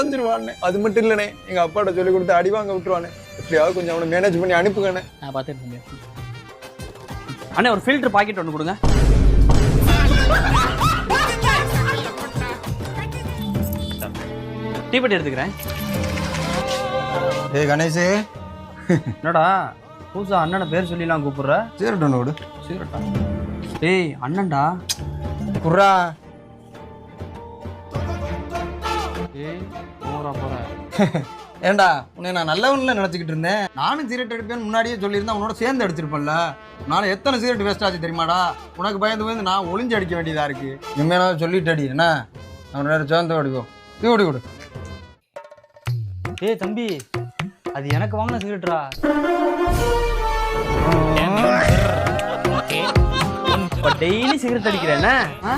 உடஞ்சிருவான்னு. அது மட்டும் இல்லைண்ணே. எங்க அப்பாட்ட சொல்லி கொடுத்து அடி வாங்க விட்டுருவானே எப்படியாவது கொஞ்சம் அவனை மேனேஜ் பண்ணி அனுப்புங்கண்ணே. நான் பார்த்துட்டு அண்ணே ஒரு ஃபில்டர் பாக்கெட் ஒன்று கொடுங்க. டீபெட் எடுத்துக்கிறேன். ஏய் கணேஷே என்னடா? பூசா அண்ணனை பேர் சொல்லிலாம் கூப்பிடுற? சீரட்டன் விடு சீரட்டா? டேய் அண்ணன்டா. குர்ரா. ஏய் போற ஏண்டா உன்னை நான் நல்லவன்ல நினச்சிக்கிட்டு இருந்தேன். நானும் சிகரெட் எடுப்பேன்னு முன்னாடியே சொல்லியிருந்தேன் உன்னோட சேர்ந்து அடிச்சிருப்பேன்ல. உன்னால எத்தனை சிகரெட் வேஸ்ட் ஆச்சு தெரியுமாடா? உனக்கு பயந்து பயந்து நான் ஒளிஞ்சு அடிக்க வேண்டியதா இருக்கு. இனிமேல் நான் சொல்லிட்டு அடி என்ன? அவன் நேரம் சேர்ந்து அடிக்கும். இது விடு விடு ஏய் தம்பி அது எனக்கு வாங்கின சிகரெட்ரா? இப்போ டெய்லி சிகரெட் அடிக்கிறேன் என்ன? ஆ?